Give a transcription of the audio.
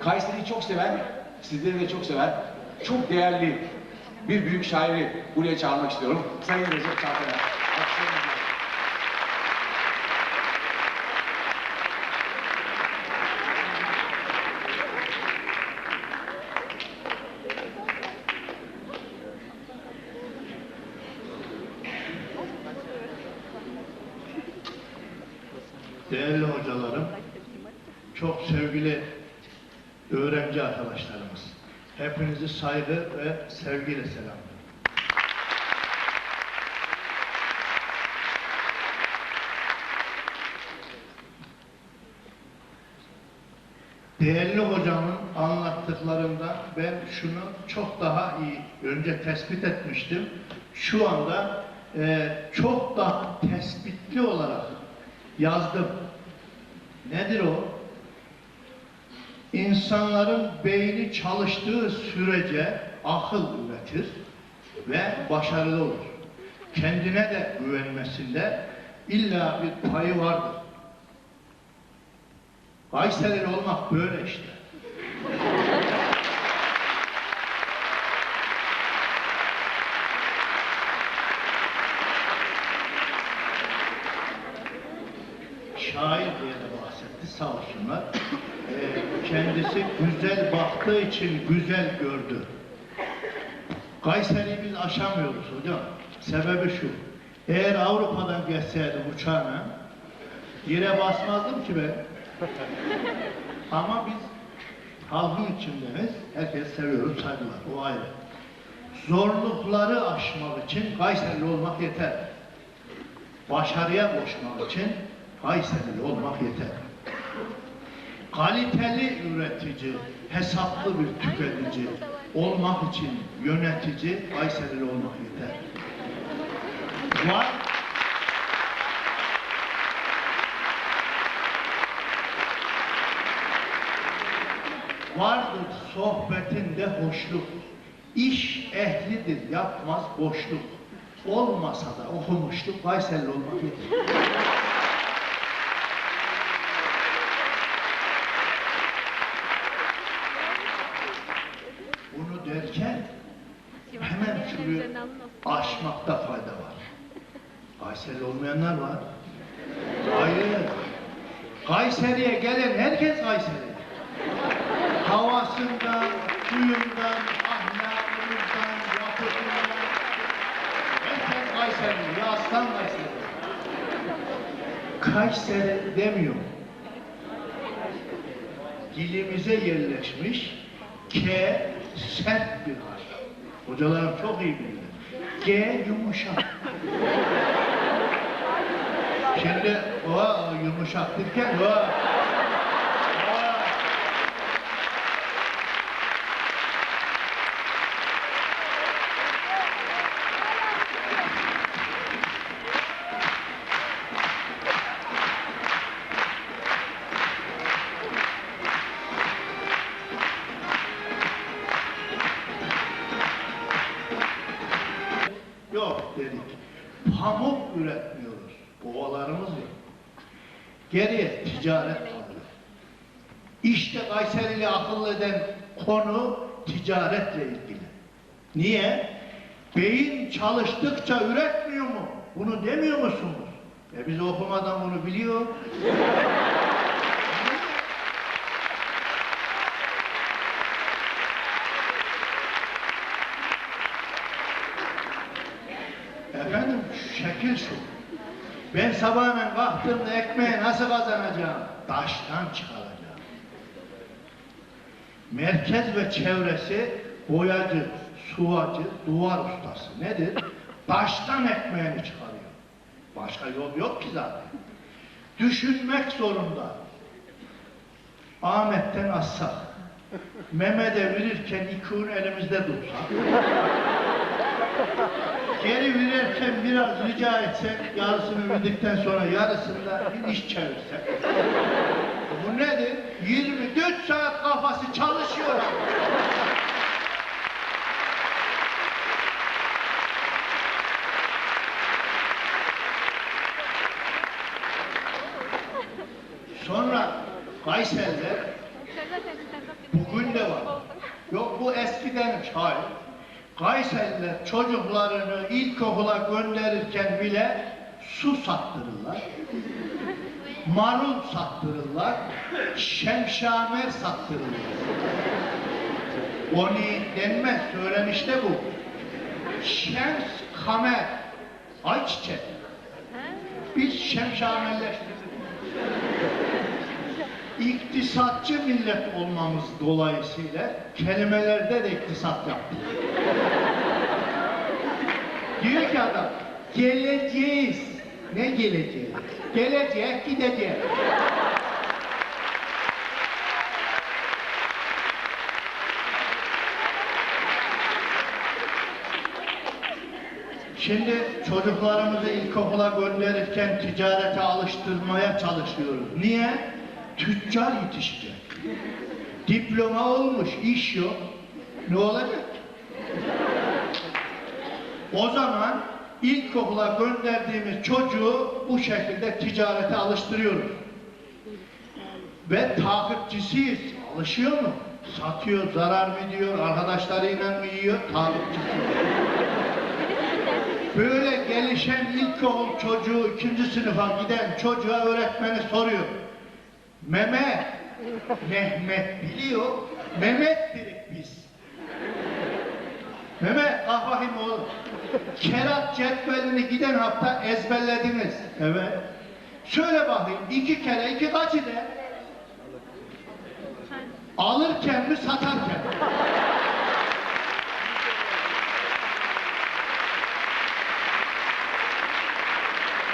Kayseri'yi çok seven, sizleri de çok seven, çok değerli bir büyük şairi buraya çağırmak istiyorum. Sayın Recep. Alkışlarınızla. Değerli hocalarım, çok sevgili öğrenci arkadaşlarımız, hepinizi saygı ve sevgiyle selamlıyorum. Değerli hocamın anlattıklarında ben şunu çok daha iyi önce tespit etmiştim. Şu anda e, çok daha tespitli olarak yazdım. Nedir o? İnsanların beyni çalıştığı sürece akıl üretir ve başarılı olur. Kendine de güvenmesinde illa bir payı vardır. Kayserili olmak böyle işte. Kendisi güzel baktığı için güzel gördü. Kayseri'yi aşamıyoruz hocam. Sebebi şu. Eğer Avrupa'dan geçseydim uçağına yere basmazdım ki ben. Ama biz halkın içindeniz. Herkes seviyoruz, saygılar. O ayrı. Zorlukları aşmak için Kayserili olmak yeter. Başarıya koşmak için Kayserili olmak yeter. Kaliteli üretici, hesaplı bir tüketici olmak için yönetici Kayserili olmak yeter. Var Vardır sohbetinde hoşluk. İş ehlidir, yapmaz boşluk. Olmasa da okumuşluk, Kayserili olmak yeter. Bunu derken şurayı aşmakta fayda var. Kayseri olmayanlar var. Hayır. Kayseri'ye gelen herkes Kayseri. Havasından, suyundan, ahlakından, yapısından herkes Kayseri. Ya aslan Kayseri. Kayseri demiyor. Dilimize yerleşmiş K sert bir harf. Hocalarım çok iyi bilir. G yumuşak. Şimdi o yumuşak derken o Ovalarımız yok. Geriye ticaret kalıyor. İşte Kayserili akıl eden konu ticaretle ilgili. Niye? Beyin çalıştıkça üretmiyor mu? Bunu demiyor musunuz? E biz okumadan bunu biliyor. Efendim şekil şu. Ben sabahleyin kalktığımda ekmeği nasıl kazanacağım? Taştan çıkaracağım. Merkez ve çevresi boyacı, suvacı, duvar ustası. Nedir? Taştan ekmeğini çıkarıyor. Başka yol yok ki zaten. Düşünmek zorunda. Ahmet'ten assak. Mehmet'e verirken iki un elimizde dursa. Geri verirken biraz rica etsek, yarısını verdikten sonra yarısında bir iş çevirsek. Bu nedir? 24 saat kafası çalışıyor. Sonra Kayseri'de Yok bu eskiden çay. Kayseriler çocuklarını ilkokula gönderirken bile su sattırırlar. Marul sattırırlar. Şemşamer sattırırlar. Onu denmez, söylenişte bu. Şems kamer, ayçiçek. Biz şemşamerleştirdik. İktisatçı millet olmamız dolayısıyla kelimelerde de iktisat yaptık. Diyor ki adam, geleceğiz. Ne geleceğiz? Gelecek, gideceğiz. Şimdi çocuklarımızı ilkokula gönderirken ticarete alıştırmaya çalışıyoruz. Niye? Tüccar yetişecek. Diploma olmuş, iş yok. Ne olacak? O zaman ilkokula gönderdiğimiz çocuğu bu şekilde ticarete alıştırıyoruz. Ve takipçisiyiz. Alışıyor mu? Satıyor, zarar mı ediyor, arkadaşlarıyla mı yiyor? Takipçisi. Böyle gelişen ilkokul çocuğu ikinci sınıfa giden çocuğa öğretmeni soruyor. Mehmet, Mehmet biliyor, Mehmet dedik biz. Mehmet kalk bakayım oğlum. Kerat cetvelini giden hafta ezberlediniz. Evet. Söyle bakayım iki kere iki kaç eder? Alırken mi satarken? mi?